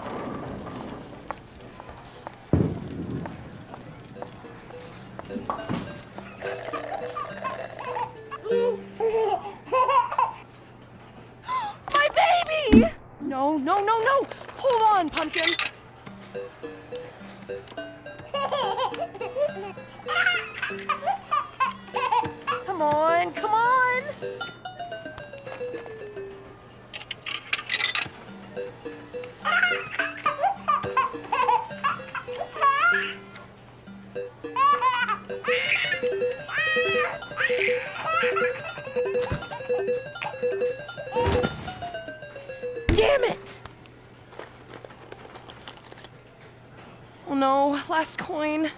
My baby! No, no, no, no! Hold on, Pumpkin. Come on, come Damn it! Oh no, last coin.